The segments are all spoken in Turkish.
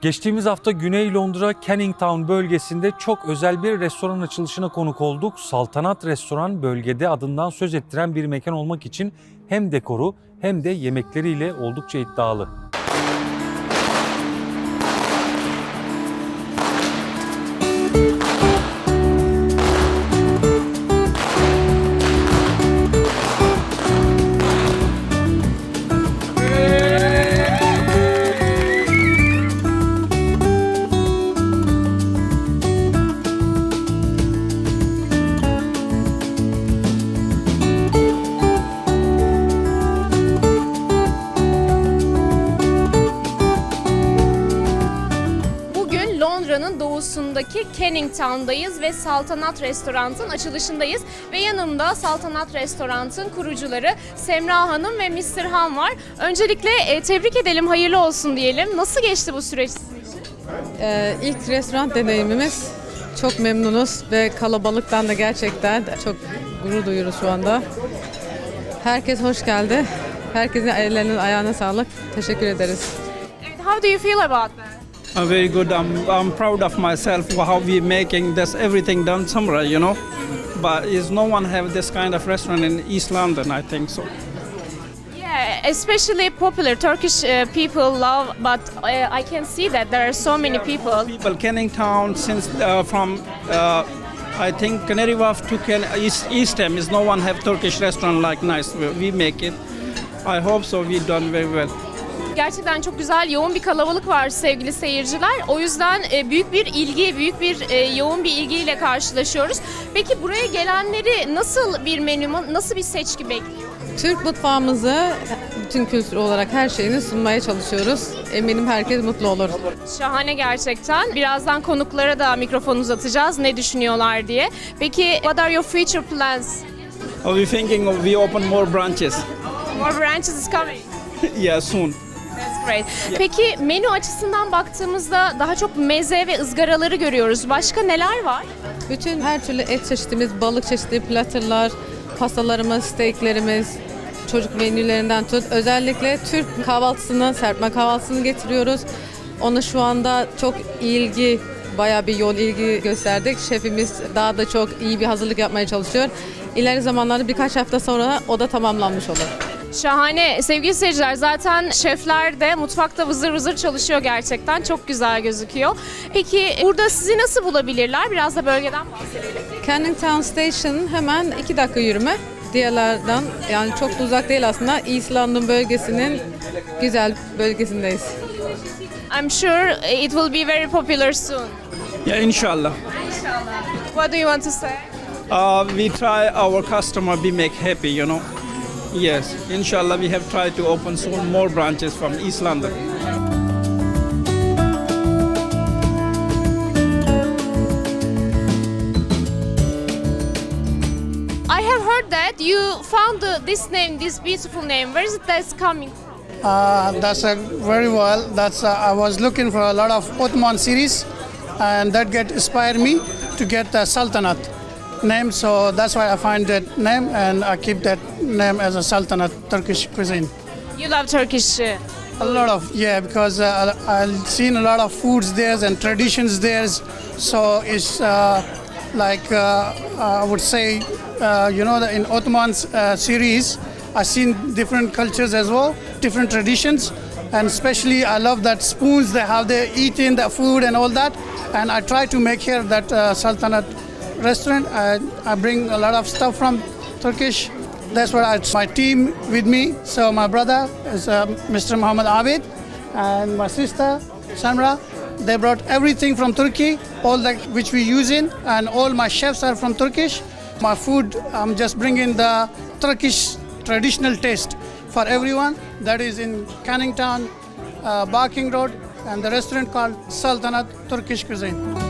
Geçtiğimiz hafta Güney Londra Canning Town bölgesinde çok özel bir restoran açılışına konuk olduk. Saltanat Restoran bölgede adından söz ettiren bir mekan olmak için hem dekoru hem de yemekleriyle oldukça iddialı. Doğusundaki Canning Town'dayız ve Saltanat Restorant'ın açılışındayız. Ve yanımda Saltanat Restorant'ın kurucuları Semra Hanım ve Mr. Han var. Öncelikle e, tebrik edelim, hayırlı olsun diyelim. Nasıl geçti bu süreç sizin için? Ee, ilk restoran deneyimimiz. Çok memnunuz ve kalabalıktan da gerçekten çok gurur duyuyoruz şu anda. Herkes hoş geldi. Herkesin ellerinin ayağına sağlık. Teşekkür ederiz. Evet, how do you feel about that? I'm very good. I'm, I'm proud of myself for how we making this everything done somewhere, you know. But is no one have this kind of restaurant in East London? I think so. Yeah, especially popular Turkish uh, people love, but uh, I can see that there are so many people. People Canning Town since uh, from uh, I think Canary Wharf to Can- East East Ham is no one have Turkish restaurant like nice. We, we make it. I hope so. We done very well. Gerçekten çok güzel, yoğun bir kalabalık var sevgili seyirciler. O yüzden e, büyük bir ilgi, büyük bir e, yoğun bir ilgiyle karşılaşıyoruz. Peki buraya gelenleri nasıl bir menü, nasıl bir seçki bekliyor? Türk mutfağımızı bütün kültür olarak her şeyini sunmaya çalışıyoruz. Eminim herkes mutlu olur. Şahane gerçekten. Birazdan konuklara da mikrofon uzatacağız ne düşünüyorlar diye. Peki what are your future plans? Are we thinking of we open more branches? More branches is coming. yeah, soon. Great. Peki menü açısından baktığımızda daha çok meze ve ızgaraları görüyoruz. Başka neler var? Bütün her türlü et çeşitimiz, balık çeşitli, platırlar, pastalarımız, steaklerimiz, çocuk menülerinden tut. Özellikle Türk kahvaltısını, serpme kahvaltısını getiriyoruz. Onu şu anda çok ilgi, bayağı bir yol ilgi gösterdik. Şefimiz daha da çok iyi bir hazırlık yapmaya çalışıyor. İleri zamanlarda birkaç hafta sonra o da tamamlanmış olur. Şahane. Sevgili seyirciler zaten şefler de mutfakta vızır vızır çalışıyor gerçekten. Çok güzel gözüküyor. Peki burada sizi nasıl bulabilirler? Biraz da bölgeden bahsedelim. Canning Town Station hemen iki dakika yürüme. Diğerlerden yani çok da uzak değil aslında. East London bölgesinin güzel bölgesindeyiz. I'm sure it will be very popular soon. Yeah, inshallah. What do you want to say? Uh, we try our customer be make happy, you know. Yes, inshallah we have tried to open soon more branches from East London. I have heard that you found uh, this name, this beautiful name. Where is it that's coming from? Uh, that's a very well. That's uh, I was looking for a lot of Ottoman series, and that get inspired me to get the Sultanate name. So that's why I find that name, and I keep that name as a Sultanate Turkish cuisine. You love Turkish. uh, A lot of yeah, because uh, I've seen a lot of foods there and traditions there. So it's uh, like uh, I would say, uh, you know, in Ottoman uh, series, I've seen different cultures as well, different traditions, and especially I love that spoons they have they eating the food and all that. And I try to make here that uh, Sultanate restaurant. I, I bring a lot of stuff from Turkish. That's what I, it's my team with me. So my brother is uh, Mr. Muhammad Abid, and my sister Samra. They brought everything from Turkey, all that which we use in, and all my chefs are from Turkish. My food, I'm just bringing the Turkish traditional taste for everyone. That is in Canning Town, uh, Barking Road, and the restaurant called Sultanat Turkish Cuisine.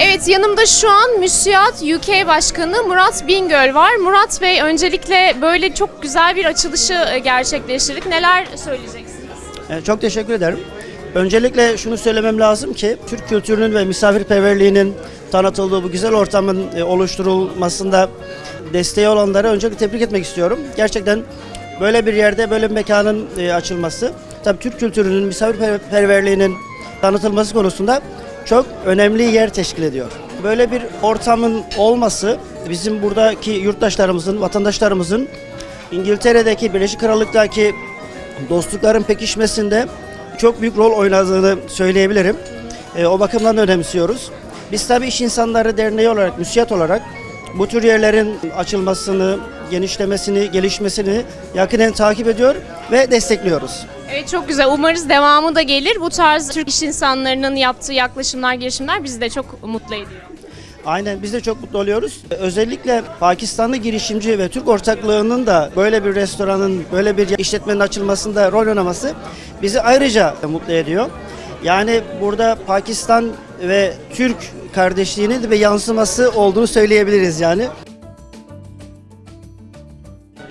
Evet yanımda şu an Müsiyat UK Başkanı Murat Bingöl var. Murat Bey öncelikle böyle çok güzel bir açılışı e, gerçekleştirdik. Neler söyleyeceksiniz? E, Çok teşekkür ederim. Öncelikle şunu söylemem lazım ki Türk kültürünün ve misafirperverliğinin tanıtıldığı bu güzel ortamın e, oluşturulmasında desteği olanları öncelikle tebrik etmek istiyorum. Gerçekten böyle bir yerde böyle bir mekanın açılması tabii Türk kültürünün misafirperverliğinin tanıtılması konusunda çok önemli yer teşkil ediyor. Böyle bir ortamın olması bizim buradaki yurttaşlarımızın, vatandaşlarımızın İngiltere'deki, Birleşik Krallık'taki dostlukların pekişmesinde çok büyük rol oynadığını söyleyebilirim. E, o bakımdan da önemsiyoruz. Biz tabii iş insanları derneği olarak, müsiyat olarak bu tür yerlerin açılmasını, genişlemesini, gelişmesini yakinen takip ediyor ve destekliyoruz. Evet çok güzel. Umarız devamı da gelir. Bu tarz Türk iş insanlarının yaptığı yaklaşımlar, girişimler bizi de çok mutlu ediyor. Aynen biz de çok mutlu oluyoruz. Özellikle Pakistanlı girişimci ve Türk ortaklığının da böyle bir restoranın, böyle bir işletmenin açılmasında rol oynaması bizi ayrıca mutlu ediyor. Yani burada Pakistan ve Türk kardeşliğinin de bir yansıması olduğunu söyleyebiliriz yani.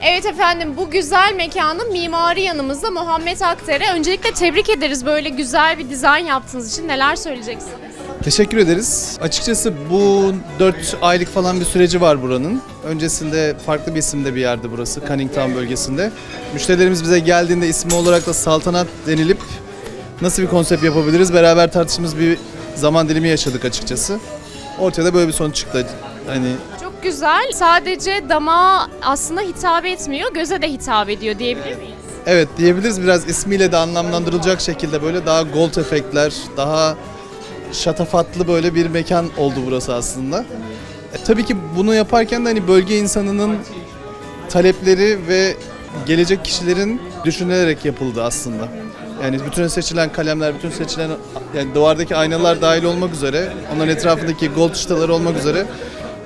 Evet efendim bu güzel mekanın mimarı yanımızda Muhammed Akter'e. Öncelikle tebrik ederiz böyle güzel bir dizayn yaptığınız için. Neler söyleyeceksiniz? Teşekkür ederiz. Açıkçası bu 4 aylık falan bir süreci var buranın. Öncesinde farklı bir isimde bir yerde burası, Canning Town bölgesinde. Müşterilerimiz bize geldiğinde ismi olarak da Saltanat denilip nasıl bir konsept yapabiliriz beraber tartıştığımız bir zaman dilimi yaşadık açıkçası. Ortaya da böyle bir sonuç çıktı. Hani Güzel. Sadece damağa aslında hitap etmiyor, göze de hitap ediyor diyebilir miyiz? evet diyebiliriz biraz ismiyle de anlamlandırılacak şekilde böyle daha gold efektler, daha şatafatlı böyle bir mekan oldu burası aslında. E, tabii ki bunu yaparken de hani bölge insanının talepleri ve gelecek kişilerin düşünülerek yapıldı aslında. Yani bütün seçilen kalemler, bütün seçilen yani duvardaki aynalar dahil olmak üzere, onların etrafındaki gold çıtaları olmak üzere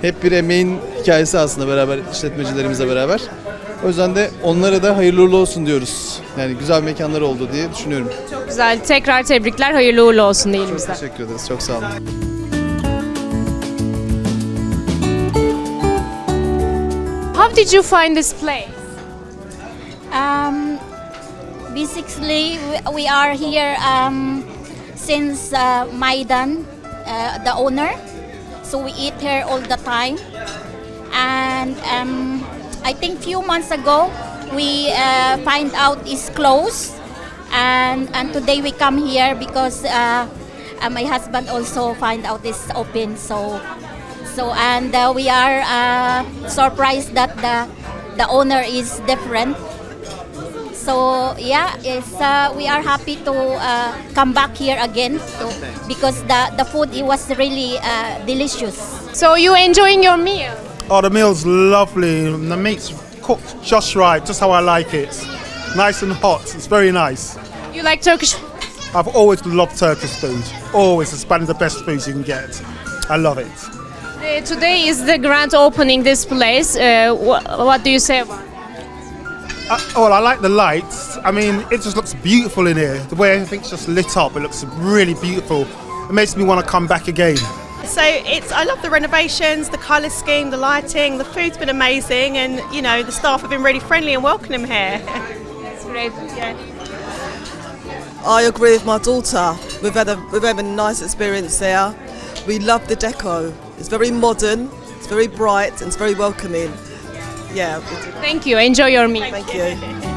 hep bir emeğin hikayesi aslında beraber işletmecilerimizle beraber. O yüzden de onlara da hayırlı uğurlu olsun diyoruz. Yani güzel mekanlar oldu diye düşünüyorum. Çok güzel. Tekrar tebrikler. Hayırlı uğurlu olsun diyelim bize. Teşekkür ederiz. Çok sağ olun. How did you find this place? Um, basically, we- we are here um, since uh, Maidan, uh, the owner. So we eat here all the time. And um, I think few months ago, we uh, find out it's closed. And, and today we come here because uh, uh, my husband also find out it's open. So so and uh, we are uh, surprised that the the owner is different. So yeah, it's, uh, we are happy to uh, come back here again to, because the, the food it was really uh, delicious. So you enjoying your meal? Oh, the meal's lovely. The meat's cooked just right, just how I like it. Nice and hot. It's very nice. You like Turkish food? I've always loved Turkish food. Always. It's one of the best foods you can get. I love it. Uh, today is the grand opening this place. Uh, wh- what do you say about it? Uh, oh, well, I like the lights. I mean, it just looks beautiful in here. The way everything's just lit up, it looks really beautiful. It makes me want to come back again. So it's I love the renovations, the colour scheme, the lighting, the food's been amazing, and you know the staff have been really friendly and welcoming here. It's great. Yeah. I agree with my daughter. We've had a we've had a nice experience there. We love the deco. It's very modern, it's very bright, and it's very welcoming. Yeah. Thank you. Enjoy your meal. thank you.